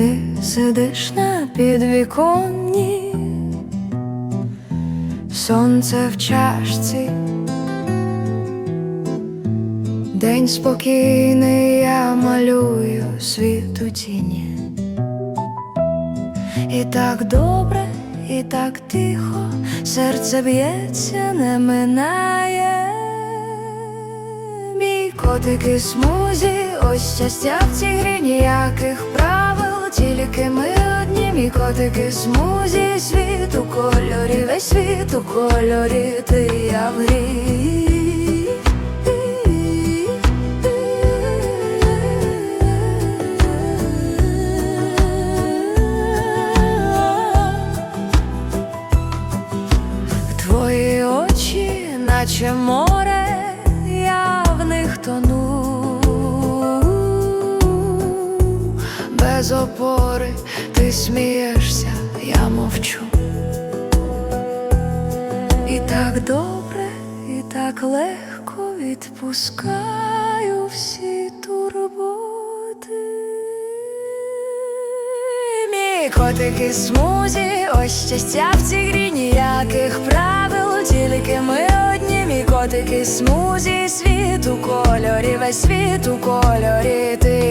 ти сидиш на підвіконні, сонце в чашці, день спокійний, я малюю світ у тіні. І так добре, і так тихо, серце б'ється, не минає. Мій котик і смузі, ось щастя в цій грі ніяких правил, ми одні, мій котик і смузі, світ у кольорі, весь світ у кольорі, ти я в грі. Твої очі, наче море, без опори ти смієшся, я мовчу. І так добре, і так легко відпускаю всі турботи. Мій котик і смузі, ось щастя в цій грі ніяких правил, тільки ми одні, мій котик і смузі, світ у кольорі, весь світ у кольорі, ти.